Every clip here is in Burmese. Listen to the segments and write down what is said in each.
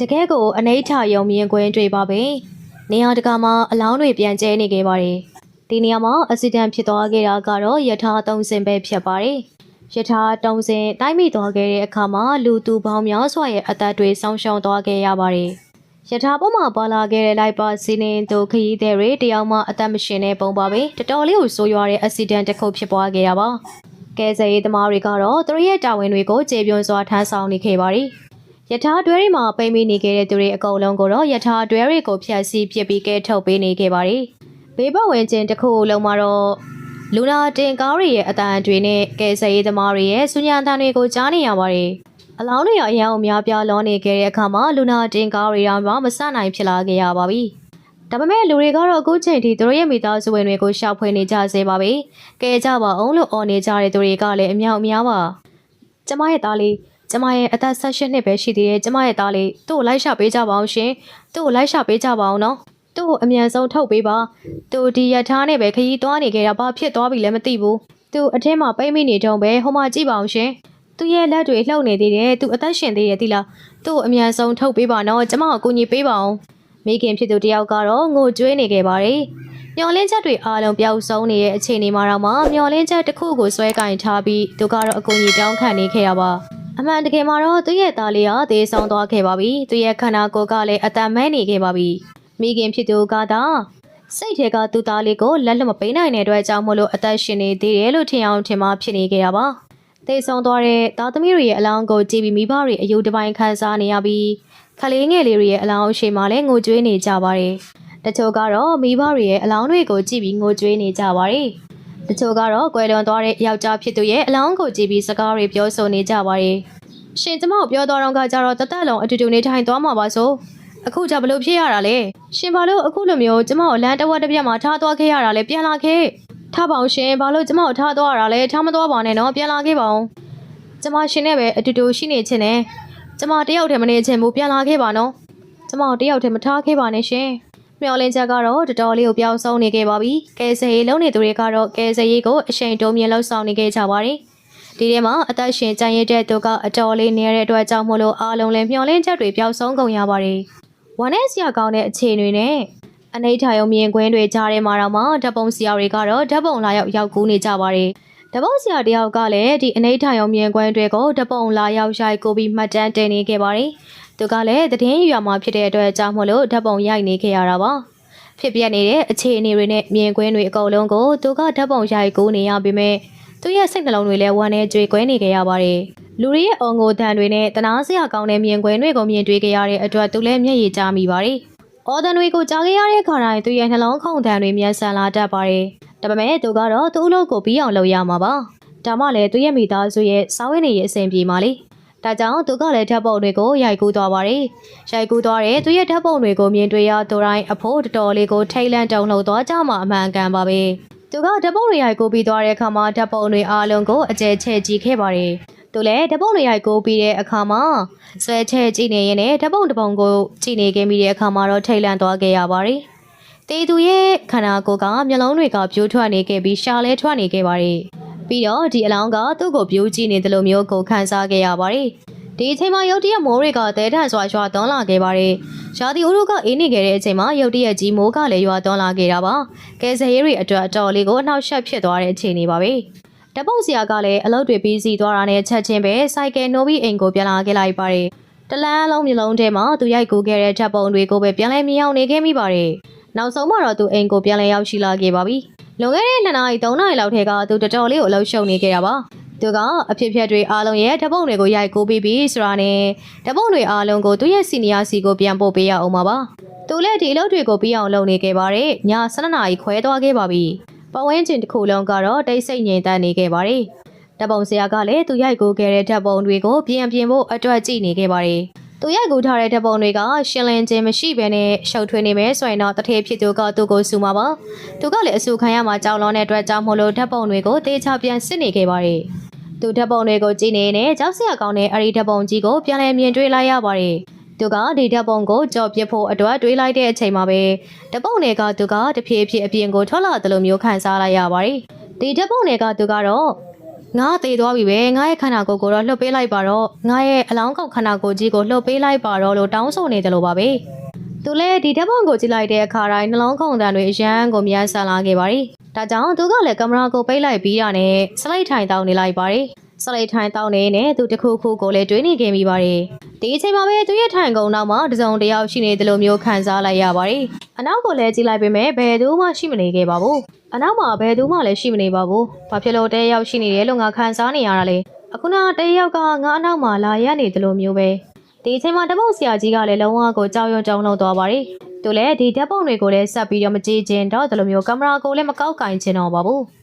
တကယ်ကိုအနိဋ္ဌယုံမြင်ကွင်းတွေ့ပါပဲနေရာတကာမှာအလောင်းတွေပြန်ကျဲနေခဲ့ပါတယ်ဒီနေရာမှာအက်ဆီဒန့်ဖြစ်သွားခဲ့တာကတော့ယထာသုံးစင်ပဲဖြစ်ပါတယ်ယထာတုံးစင်တိုက်မိသွားခဲ့တဲ့အခါမှာလူသူပေါင်းများစွာရဲ့အသက်တွေဆုံးရှုံးသွားခဲ့ရပါတယ်ယထာပေါ်မှာပါလာခဲ့တဲ့လိုက်ပါစီးနင်းတို့ခရီးသည်တွေတယောက်မှအသက်မရှင်တဲ့ပုံပါပဲတော်တော်လေးကိုဆိုးရွားတဲ့အက်ဆီဒန့်တစ်ခုဖြစ်ပွားခဲ့တာပါကဲဆယ်ရေးသမားတွေကတော့သူတို့ရဲ့တာဝန်တွေကိုကျေပြွန်စွာထမ်းဆောင်နေခဲ့ပါတယ် ယထာတွဲတွေမှာပိတ်မိနေခဲ့တဲ့သူတွေအကုန်လုံးကိုတော့ယထာတွဲတွေကိုဖျက်ဆီးပစ်ပြီးကဲထုတ်ပေးနေခဲ့ပါတယ်ဘေးပတ်ဝန်းကျင်တစ်ခုလုံးမှာတော့လူနာတင်ကားတွေရဲ့အတန်တွေနဲ့ကဲဆယ်ရေးသမားတွေရဲ့စူညံတန်တွေကိုကြားနေရပါတယ်အလောင်းတွေအရန်အများပြားလောနေခဲ့တဲ့အခါမှာလူနာတင်ကားတွေတော့မဆနိုင်ဖြစ်လာခဲ့ရပါပြီဒါပေမဲ့လူတွေကတော့အခုချိန်ထိသူတို့ရဲ့မိသားစုဝင်တွေကိုရှောက်ဖွေနေကြစေပါပဲ။ကဲကြပါအောင်လို့အော်နေကြတဲ့သူတွေကလည်းအမြောက်အများပါ။ကျမရဲ့သားလေး ကျမရဲ့အသက်16နှစ်ပဲရှိသေးတယ်ကျမရဲ့သားလေးသူ့ကိုလိုက်ရှာပေးကြပါအောင်ရှင်။သူ့ကိုလိုက်ရှာပေးကြပါအောင်နော်။သူ့ကိုအမြန်ဆုံးထုတ်ပေးပါ။သူဒီရထားနဲ့ပဲခရီးသွားနေကြတာဘာဖြစ်သွားပြီလဲမသိဘူး။သူအထင်းမှာပိတ်မိနေတုံးပဲဟိုမှာကြည့်ပါအောင်ရှင်။သူ့ရဲ့လက်တွေလှုပ်နေသေးတယ်သူအသက်ရှင်သေးတယ်သီလားသူ့ကိုအမြန်ဆုံးထုတ်ပေးပါနော်ကျမကိုအကူအညီပေးပါအောင်မိခင်ဖြစ်သူတယောက်ကတော့ငိုကြွေးနေခဲ့ပါတယ်မျော်လင့်ချက်တွေအားလုံးပျောက်ဆုံးနေတဲ့အခြေအနေမှာတော့မှမျော်လင့်ချက်တစ်ခုကိုဆွဲကင်ထားပြီးသူကတော့အကူအညီတောင်းခံနေခဲ့ရပါ အမှန်တကယ်မှာတော့သူ့ရဲ့သားလေးဟာသေဆုံးသွားခဲ့ပါပြီသူရဲ့ခန္ဓာကိုယ်ကလည်းအတန်မဲနေခဲ့ပါပြီမိခင်ဖြစ်သူကသာစိတ်ထဲကသူ့သားလေးကိုလက်လွတ်မပေးနိုင်တဲ့အတွက်ကြောင့်မို့လို့အသက်ရှင်နေသေးတယ်လို့ထင်အောင်ထင်မှဖြစ်နေခဲ့ရပါသေဆုံးသွားတဲ့သားသမီးတွေရဲ့အလောင်းကိုကြည့်ပြီးမိဘတွေအယုဒပိုင်းခံစားနေရပြီးခလေးငယ်လေးတွေရဲ့အလောင်းအရှိမှလည်းငိုကြွေးနေကြပါတယ်။တချို့ကတော့မိဘတွေရဲ့အလောင်းတွေကိုကြည့်ပြီးငိုကြွေးနေကြပါတယ်။ တချို့ကတော့ကွယ်လွန်သွားတဲ့ယောက်ျားဖြစ်သူရဲ့အလောင်းကိုကြည့်ပြီးစကားတွေပြောဆိုနေကြပါတယ်။ရှင်ကျမကိုပြောတော်တော့ကကြတော့တသက်လုံးအတူတူနေထိုင်သွားမှာပါဆို။အခုကြဘလို့ဖြစ်ရတာလဲ။ရှင်ဘာလို့အခုလိုမျိုးကျမကိုလမ်းတစ်ဝက်တစ်ပြက်မှာထားသွားခဲ့ရတာလဲပြန်လာခဲ့။ထားပါအောင်ရှင်ဘာလို့ကျမကိုထားသွားရတာလဲထားမသွားပါနဲ့နော်ပြန်လာခဲ့ပါအောင်။ကျမရှင်နဲ့ပဲအတူတူရှိနေချင်တယ်။ကျမတယောက်တည်းမနေချင်ဘူးပြန်လာခဲ့ပါနော်။ကျမကိုတယောက်တည်းမထားခဲ့ပါနဲ့ရှင်။ မျော်လင့်ချက်ကတော့တော်တော်လေးကိုပျောက်ဆုံးနေခဲ့ပါပြီ။ကဲဆယ်ရေးလုံးနေသူတွေကတော့ကဲဆယ်ရေးကိုအရှိန်တိုးမြင့်လှုပ်ဆောင်နေခဲ့ကြပါတယ်။ဒီထဲမှာအသက်ရှင်ကြံရတဲ့သူကအတော်လေးနေတဲ့အတွက်ကြောင့်မို့လို့အားလုံးလည်းမျော်လင့်ချက်တွေပျောက်ဆုံးကုန်ရပါတယ်။ဝမ်းနဲ့ဆရာကောင်းတဲ့အခြေအနေနဲ့အနိဋ္ဌာယုံမြင်ကွင်းတွေကြားထဲမှာတော့မှဓာတ်ပုံဆရာတွေကတော့ဓာတ်ပုံလာရောက်ရောက်ကူးနေကြပါတယ်။ဓာတ်ပုံဆရာတယောက်ကလည်းဒီအနိဋ္ဌာယုံမြင်ကွင်းတွေကိုဓာတ်ပုံလာရောက်ရိုက်ကူးပြီးမှတ်တမ်းတင်နေခဲ့ပါတယ်။ သူကလည်းသတင်းရွာမှာဖြစ်တဲ့အတွက်ကြောင့်မို့လို့ဓာတ်ပုံရိုက်နေခဲ့ရတာပါ။ဖြစ်ပြနေတဲ့အခြေအနေတွေနဲ့မြင်ကွင်းတွေအကုန်လုံးကိုသူကဓာတ်ပုံရိုက်ကူးနေရပေမဲ့သူရဲ့စိတ်နှလုံးတွေလည်းဝမ်းနဲ့ကြွေကွဲနေကြရပါတယ်။လူတွေရဲ့အုံငိုတန်တွေနဲ့တနာစရာကောင်းတဲ့မြင်ကွင်းတွေကိုမြင်တွေ့ကြရတဲ့အတွက်သူလည်းမျက်ရည်ကျမိပါတယ်။အော်တန်တွေကိုကြားခဲ့ရတဲ့ခါတိုင်းသူရဲ့နှလုံးခုန်တန်တွေမြန်ဆန်လာတတ်ပါတယ်။ဒါပေမဲ့သူကတော့သူ့အလုပ်ကိုပြီးအောင်လုပ်ရမှာပါ။ဒါမှလည်းသူရဲ့မိသားစုရဲ့စားဝတ်နေရေးအဆင်ပြေပါလေ။ ဒါကြောင့်သူကလည်းဓာတ်ပုံတွေကိုရိုက်ကူးသွားပါတယ်။ရိုက်ကူးသွားတဲ့သူရဲ့ဓာတ်ပုံတွေကိုမြင်တွေ့ရသူတိုင်းအဖို့တော်တော်လေးကိုထိတ်လန့်တုန်လှုပ်သွားကြမှာအမှန်ကန်ပါပဲ။သူကဓာတ်ပုံတွေရိုက်ကူးပြီးသွားတဲ့အခါမှာဓာတ်ပုံတွေအားလုံးကိုအကျဲချဲ့ကြည့်ခဲ့ပါတယ်။သူလည်းဓာတ်ပုံတွေရိုက်ကူးပြီးတဲ့အခါမှာဆွဲချဲ့ကြည့်နေရင်လည်းဓာတ်ပုံတစ်ပုံကိုကြည့်နေခဲ့ပြီးတဲ့အခါမှာတော့ထိတ်လန့်သွားခဲ့ရပါတယ်။တေသူရဲ့ခန္ဓာကိုယ်ကမျက်လုံးတွေကပြိုးထွက်နေခဲ့ပြီးရှာလဲထွက်နေခဲ့ပါတယ်။ ပြီးတော့ဒီအလောင်းကသူ့ကိုပြိုးကြည့်နေတယ်လို့မျိုးကိုခံစားခဲ့ရပါတယ်။ဒီအချိန်မှာရုတ်တရက်မိုးတွေကတဲထန်စွာရွာသွန်းလာခဲ့ပါတယ်။ရာသီဥတုကအေးနေခဲ့တဲ့အချိန်မှာရုတ်တရက်ကြီးမိုးကလည်းရွာသွန်းလာခဲ့တာပါ။ကဲဆယ်ရေးတွေအတွက်အတော်လေးကိုအနှောက်အယှက်ဖြစ်သွားတဲ့အခြေအနေပါပဲ။တပုံစရာကလည်းအလုပ်တွေပြီးစီသွားတာနဲ့ချက်ချင်းပဲစိုက်ကယ်နိုးပြီးအိမ်ကိုပြန်လာခဲ့လိုက်ပါတယ်။တလန်းလုံးမျိုးလုံးထဲမှာသူရိုက်ကူခဲ့တဲ့ဓာတ်ပုံတွေကိုပဲပြန်လဲမြင်အောင်နေခဲ့မိပါတယ်။နောက်ဆုံးမှာတော့သူအိမ်ကိုပြန်လဲရောက်ရှိလာခဲ့ပါပြီ။ လွန်ခဲ့တဲ့2နာရီ3နာရီလောက်ထဲကသူတော်တော်လေးကိုအလုပ်ရှုပ်နေခဲ့တာပါ။သူကအဖြစ်ဖြက်တွေအားလုံးရဲ့ဓာတ်ပုံတွေကိုရိုက်ကူးပြီးပြီးဆိုတာနဲ့ဓာတ်ပုံတွေအားလုံးကိုသူ့ရဲ့စီနီယာစီကိုပြန်ပို့ပေးရအောင်ပါပါ။သူလည်းဒီအလုပ်တွေကိုပြီးအောင်လုပ်နေခဲ့ပါတယ်။ည7နာရီခွဲသွားခဲ့ပါပြီ။ပဝင်းကျင်တစ်ခုလုံးကတော့တိတ်ဆိတ်ငြိမ်သက်နေခဲ့ပါတယ်။ဓာတ်ပုံဆရာကလည်းသူရိုက်ကူးခဲ့တဲ့ဓာတ်ပုံတွေကိုပြင်ပြင်ဖို့အတွက်ကြည့်နေခဲ့ပါတယ်။ သူရိုက်ကူးထားတဲ့ဓာတ်ပုံတွေကရှင်းလင်းခြင်းမရှိဘဲနဲ့ရှုပ်ထွေးနေမယ်ဆိုရင်တော့တထေးဖြစ်သူကသူ့ကိုစူမှာပါ။သူကလည်းအဆူခံရမှာကြောက်လွန်တဲ့အတွက်ကြောင့်မို့လို့ဓာတ်ပုံတွေကိုတေချာပြန်စစ်နေခဲ့ပါတယ်။သူဓာတ်ပုံတွေကိုကြည့်နေနေကြောက်စရာကောင်းတဲ့အဲ့ဒီဓာတ်ပုံကြီးကိုပြန်လည်မြင်တွေ့လိုက်ရပါတယ်။သူကဒီဓာတ်ပုံကိုကြော်ပြစ်ဖို့အတွက်တွေးလိုက်တဲ့အချိန်မှာပဲဓာတ်ပုံတွေကသူကတဖြည်းဖြည်းအပြင်ကိုထွက်လာတယ်လို့မျိုးခံစားလိုက်ရပါတယ်။ဒီဓာတ်ပုံတွေကသူကတော့ ငငါသေသွားပြီပဲငါရဲ့ခန္ဓာကိုယ်ကိုတော့လှုပ်ပေးလိုက်ပါတော့ငါရဲ့အလောင်းကောင်ခန္ဓာကိုယ်ကြီးကိုလှုပ်ပေးလိုက်ပါတော့လို့တောင်းဆိုနေတယ်လို့ပါပဲသူလည်းဒီဓာတ်ပုံကိုကြည့်လိုက်တဲ့အခါတိုင်းနှလုံးခုန်တန်တွေအရန်ကိုမြန်ဆန်လာခဲ့ပါရီဒါကြောင့်သူကလည်းကင်မရာကိုပိတ်လိုက်ပြီးတာနဲ့စလိုက်ထိုင်တောင်းနေလိုက်ပါရီ စလိုက်ထိုင်တောင်းနေနဲ့သူတစ်ခုခုကိုလည်းတွေးနေခဲ့မိပါရီဒီအချိန်မှာပဲသူရဲ့ထိုင်ကုန်နောက်မှာတစုံတစ်ယောက်ရှိနေတယ်လို့မျိုးခံစားလိုက်ရပါရီအနောက်ကိုလည်းကြည့်လိုက်ပေမဲ့ဘယ်သူမှရှိမနေခဲ့ပါဘူးအနောက်မှာဘယ်သူမှလည်းရှိမနေပါဘူး။ဘာဖြစ်လို့တဲရောက်ရှိနေတယ်လို့ငါခံစားနေရတာလဲ။အခုနတဲရောက်ကငါအနောက်မှာလာရနေတယ်လို့မျိုးပဲ။ဒီအချိန်မှာတပုတ်ဆရာကြီးကလည်းလုံးဝကိုကြောက်ရွံ့ကြောင်လုံးသွားပါရီ။သူလည်းဒီဓာတ်ပုံတွေကိုလည်းဆက်ပြီးတော့မကြည့်ခြင်းတော့တယ်လို့မျိုးကင်မရာကိုလည်းမကောက်ကင်ခြင်းတော့ပါဘူး။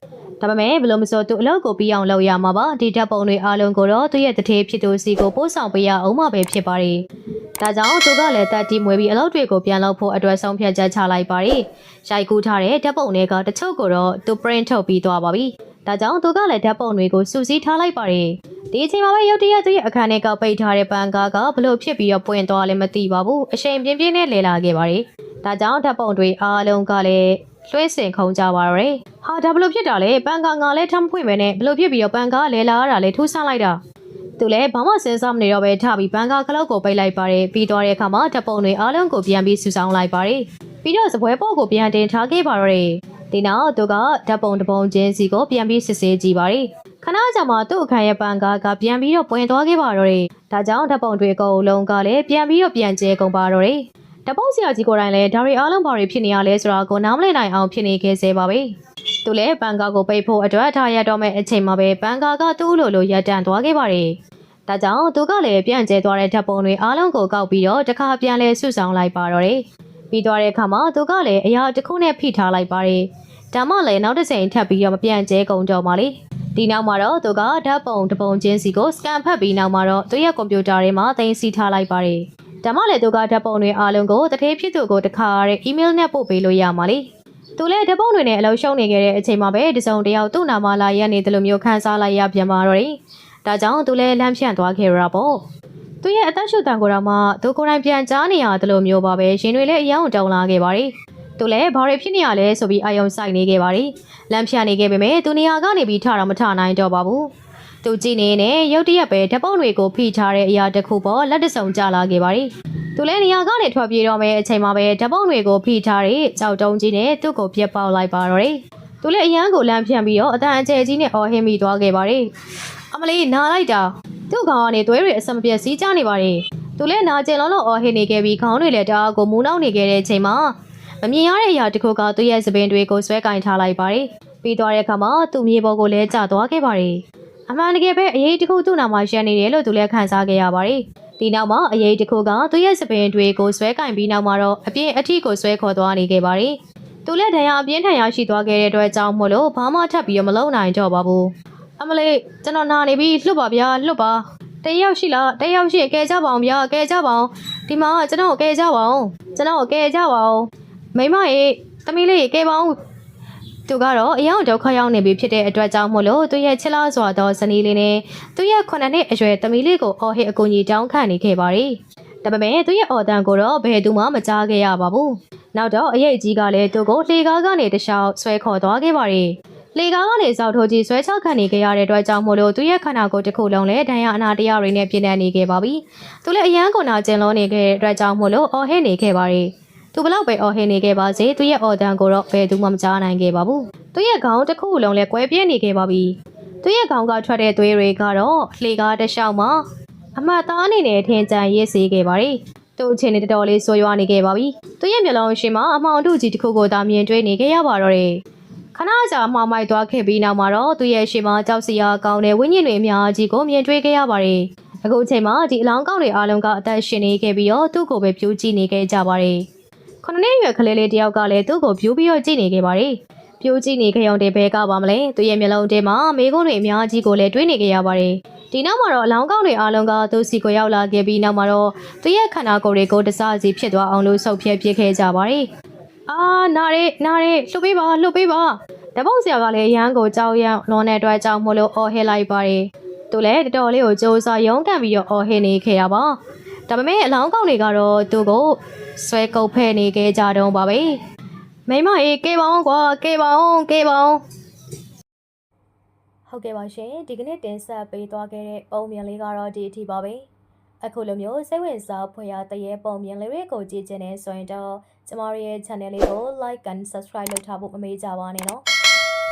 ဒါပေမဲ့ဘယ်လိုမဆိုသူအလုပ်ကိုပြီးအောင်လုပ်ရမှာပါဒီဓာတ်ပုံတွေအားလုံးကိုတော့သူရဲ့တထေးဖြစ်သူစီကိုပို့ဆောင်ပေးရအောင်မှပဲဖြစ်ပါရီ။ဒါကြောင့်သူကလည်းတက်တီမွေပြီးအလုပ်တွေကိုပြန်လုပ်ဖို့အတွက်ဆုံးဖြတ်ချက်ချလိုက်ပါရီ။ရိုက်ကူးထားတဲ့ဓာတ်ပုံတွေကတချို့ကိုတော့သူ print ထုတ်ပြီးသွားပါပြီ။ဒါကြောင့်သူကလည်းဓာတ်ပုံတွေကိုစုစည်းထားလိုက်ပါရီ။ဒီအချိန်မှာပဲရုတ်တရက်သူရဲ့အခန်းထဲကပိတ်ထားတဲ့ပန်ကားကဘလို့ဖြစ်ပြီးတော့ပွင့်သွားလဲမသိပါဘူး။အချိန်ပြင်းပြင်းနဲ့လဲလာခဲ့ပါရီ။ဒါကြောင့်ဓာတ်ပုံတွေအားလုံးကလည်းလွှဲစင်ခုံကြပါရယ်။ ဟာဒါဘလို့ဖြစ်တာလဲပန်ကားငါလည်းထမ်းဖွင့်မယ်နဲ့ဘလို့ဖြစ်ပြီးတော့ပန်ကားလဲလာရတာလဲထူးဆန်းလိုက်တာ။သူလည်းဘာမှစဉ်းစားမနေတော့ပဲထပြီးဘန်ကာကလောက်ကိုပိတ်လိုက်ပါတယ်ပြီးသွားတဲ့အခါမှာဓာတ်ပုံတွေအားလုံးကိုပြန်ပြီးဆူဆောင်းလိုက်ပါတယ်ပြီးတော့စပွဲပေါ်ကိုပြန်တင်ထားခဲ့ပါတော့တယ်ဒီနောက်သူကဓာတ်ပုံတစ်ပုံချင်းစီကိုပြန်ပြီးစစ်ဆေးကြည့်ပါတယ်ခဏကြာမှသူ့အခန်းရဲ့ဘန်ကာကပြန်ပြီးတော့ပွင့်သွားခဲ့ပါတော့တယ်ဒါကြောင့်ဓာတ်ပုံတွေအကုန်လုံးကလည်းပြန်ပြီးတော့ပြန်ကျဲကုန်ပါတော့တယ်ဓာ တ်ပုံဆရာကြီးကိုယ်တိုင်လည်းဒါရီအားလုံးဘာတွေဖြစ်နေရလဲဆိုတာကိုနားမလည်နိုင်အောင်ဖြစ်နေခဲ့စေပါပဲသူလည်းဘန်ကာကိုပိတ်ဖို့အတွက်ထားရတော့မဲ့အချိန်မှာပဲဘန်ကာကသူ့လိုလိုရပ်တန့်သွားခဲ့ပါတယ်ဒါကြောင့်သူကလည်းပြန့်ကျဲသွားတဲ့ဓာတ်ပုံတွေအားလုံးကိုကောက်ပြီးတော့တစ်ခါပြန်လဲဆုဆောင်လိုက်ပါတော့တယ်။ပြီးသွားတဲ့အခါမှာသူကလည်းအရာတစ်ခုနဲ့ဖိထားလိုက်ပါတယ်။ဒါမှလည်းနောက်တစ်ချိန်ထပ်ပြီးတော့မပြန့်ကျဲကုန်ကြပါလေ။ဒီနောက်မှာတော့သူကဓာတ်ပုံတစ်ပုံချင်းစီကိုစကန်ဖတ်ပြီးနောက်မှာတော့သူရဲ့ကွန်ပျူတာထဲမှာသိမ်းဆည်းထားလိုက်ပါတယ်။ ဒါမှလည်းသူကဓာတ်ပုံတွေအားလုံးကိုတထေးဖြစ်သူကိုတစ်ခါရဲအီးမေးလ်နဲ့ပို့ပေးလို့ရမှာလေ။သူလည်းဓာတ်ပုံတွေနဲ့အလုပ်ရှုံးနေခဲ့တဲ့အချိန်မှာပဲတစုံတစ်ယောက်သူ့နာမလာရက်နေတယ်လို့မျိုးခန်းစားလိုက်ရပြန်ပါတော့တယ်။ဒါကြောင့်သူလည်းလမ်းဖြန့်သွားခဲ့ရတာပေါ့။သူရဲ့အသက်ရှူတန်ကိုတော့မှသူကိုယ်တိုင်ပြန်ကြားနေရတယ်လို့မျိုးပါပဲရှင်တွေလည်းအယောင်တောင်းလာခဲ့ပါတယ်။သူလည်းဘာတွေဖြစ်နေရလဲဆိုပြီးအာယုံစိုက်နေခဲ့ပါတယ်။လမ်းဖြန့်နေခဲ့ပေမဲ့သူနေရာကနေပြီးထတော့မထနိုင်တော့ပါဘူး။ သူကြည့်နေနဲ့ရုတ်တရက်ပဲဓာတ်ပုံတွေကိုဖိထားတဲ့အရာတစ်ခုပေါ်လက်တဆုံကျလာခဲ့ပါတယ်။သူလည်းနေရာကနေထွက်ပြေးတော့မယ်အချိန်မှာပဲဓာတ်ပုံတွေကိုဖိထားတဲ့ကြောက်တုံးကြီးနဲ့သူ့ကိုပြက်ပေါက်လိုက်ပါတော့တယ်။သူလည်းအရန်ကိုလမ်းဖြန့်ပြီးတော့အတန်အကျဲကြီးနဲ့အော်ဟင်းမိသွားခဲ့ပါတယ်။အမလေးနားလိုက်တာသူ့ကောင်ကနေသွေးတွေအစမပြတ်စီးကြနေပါတယ်။သူလည်းနာကျင်လုံးလုံးအော်ဟင်းနေခဲ့ပြီးခေါင်းတွေလည်းတအားကိုမူးနှောက်နေခဲ့တဲ့အချိန်မှာမမြင်ရတဲ့အရာတစ်ခုကသူ့ရဲ့သပင်တွေကိုဆွဲကင်ထားလိုက်ပါတယ်။ပြီးသွားတဲ့အခါမှာသူ့မြေပေါ်ကိုလည်းကျသွားခဲ့ပါတယ်။ အမှန်တကယ်ပဲအရေးတစ်ခုသူ့နာမှာရှက်နေတယ်လို့သူလည်းခံစားခဲ့ရပါတယ်။ဒီနောက်မှာအရေးတစ်ခုကသူ့ရဲ့စပင်တွေကိုဆွဲကင်ပြီးနောက်မှာတော့အပြင်းအထိကိုဆွဲခေါ်သွားနေခဲ့ပါတယ်။သူလည်းဒဏ်ရာအပြင်းထန်ရရှိသွားခဲ့တဲ့အတွက်ကြောင့်မို့လို့ဘာမှထပ်ပြီးတော့မလုံနိုင်တော့ပါဘူး။အမလေးကျွန်တော်နာနေပြီလှုပ်ပါဗျာလှုပ်ပါ။တယောက်ရှိလားတယောက်ရှိရင်ကဲကြပါအောင်ဗျာကဲကြပါအောင်ဒီမှာကျွန်တော်ကိုကဲကြပါအောင်ကျွန်တော်ကိုကဲကြပါအောင်မိမရေသမီးလေးရေကဲပါအောင် သူကတော့အယောင်ဒုက္ခရောက်နေပြီဖြစ်တဲ့အတွက်ကြောင့်မို့လို့သူရဲ့ချစ်လားစွာသောဇနီးလေးနဲ့သူရဲ့ခုနှစ်နှစ်အရွယ်သမီးလေးကိုအော်ဟစ်အကူအညီတောင်းခံနေခဲ့ပါတယ်။ဒါပေမဲ့သူရဲ့အော်တန်ကိုတော့ဘယ်သူမှမကြားခဲ့ရပါဘူး။နောက်တော့အရေးကြီးကလည်းသူကိုလှေကားကနေတခြားဆွဲခေါ်သွားခဲ့ပါတယ်။လေကားကနေစောက်ထိုးကြီးဆွဲချခံနေကြရတဲ့အတွက်ကြောင့်မို့လို့သူရဲ့ခန္ဓာကိုယ်တစ်ခုလုံးလည်းဒဏ်ရာအနာတရားတွေနဲ့ပြည့်နေနေခဲ့ပါပြီ။သူလည်းအရန်ကုန်နာကျင်လုံးနေခဲ့တဲ့အတွက်ကြောင့်မို့လို့အော်ဟစ်နေခဲ့ပါတယ်။ သူဘလောက်ပဲအော်ဟစ်နေခဲ့ပါစေသူရဲ့အော်တန်ကိုတော့ဘယ်သူမှမကြားနိုင်ခဲ့ပါဘူးသူရဲ့ခေါင်းတစ်ခုလုံးလည်းကွဲပြဲနေခဲ့ပါပြီသူရဲ့ခေါင်းကထွက်တဲ့သွေးတွေကတော့လှေကားတစ်လျှောက်မှာအမှတ်သားအနေနဲ့ထင်ကြံရစ်စေခဲ့ပါတယ်သူ့အချိန်နဲ့တော်တော်လေးဆိုးရွားနေခဲ့ပါပြီသူရဲ့မျက်လုံးရှိမှာအမောင်တို့ကြီးတစ်ခုကိုသာမြင်တွေ့နေခဲ့ရပါတော့တယ်ခဏကြာမှောင်မိုက်သွားခဲ့ပြီးနောက်မှာတော့သူရဲ့ရှေ့မှာကြောက်စရာကောင်းတဲ့ဝိညာဉ်တွေအများကြီးကိုမြင်တွေ့ခဲ့ရပါတယ်အခုအချိန်မှာဒီအလောင်းကောင်းတွေအားလုံးကအသက်ရှင်နေခဲ့ပြီးတော့သူ့ကိုပဲပြူးကြည့်နေခဲ့ကြပါတယ် ခဏနှစ်ရွယ်ကလေးလေးတယောက်ကလည်းသူ့ကိုပြူးပြီးတော့ကြည့်နေခဲ့ပါတယ်ပြူးကြည့်နေခဲ့အောင်တဲ့ဘဲကပါမလဲသူရဲ့မျက်လုံးထဲမှာမိကုန်းတွေအများကြီးကိုလည်းတွေးနေခဲ့ရပါတယ်ဒီနောက်မှာတော့အလောင်းကောင်းတွေအားလုံးကသူ့စီကိုရောက်လာခဲ့ပြီးနောက်မှာတော့သူရဲ့ခန္ဓာကိုယ်တွေကိုတစားစီဖြစ်သွားအောင်လို့ဆုပ်ဖြဲပြစ်ခဲ့ကြပါတယ်အာနာရဲနာရဲလှုပ်ပေးပါလှုပ်ပေးပါတပုတ်ဆရာကလည်းရန်ကိုကြောက်ရံလွန်တဲ့အတွက်ကြောင့်မို့လို့အော်ဟစ်လိုက်ပါတယ်သူလည်းတော်တော်လေးကိုစူးစမ်းရုန်းကန်ပြီးတော့အော်ဟစ်နေခဲ့ရပါ ဒါပေမဲ့အလောင်းကောင်းတွေကတော့သူ့ကိုဆွဲကုပ်ဖဲ့နေခဲ့ကြတော့ပါပဲမိမအေးကေပါအောင်ကွာကေပါအောင်ကေပါအောင်ဟဟုတ်ကဲ့ပါရှင်ဒီကနေ့တင်ဆက်ပေးသွားခဲ့တဲ့ပုံမြင်လေးကတော့ဒီအထိပါပဲအခုလိုမျိုးစိတ်ဝင်စားဖွယ်ရာတရေပုံမြင်လေးတွေကိုကြည့်ချင်နေဆိုရင်တော့ကျမတို့ရဲ့ channel လေးကို like and subscribe လုပ်ထားဖို့မမေ့ကြပါနဲ့နော်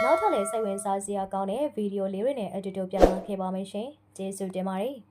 နောက်ထပ်လည်းစိတ်ဝင်စားစရာကောင်းတဲ့ဗီဒီယိုလေးတွေနဲ့အတူတူပြန်လာခဲ့ပါမယ်ရှင်ကျေးဇူးတင်ပါတယ်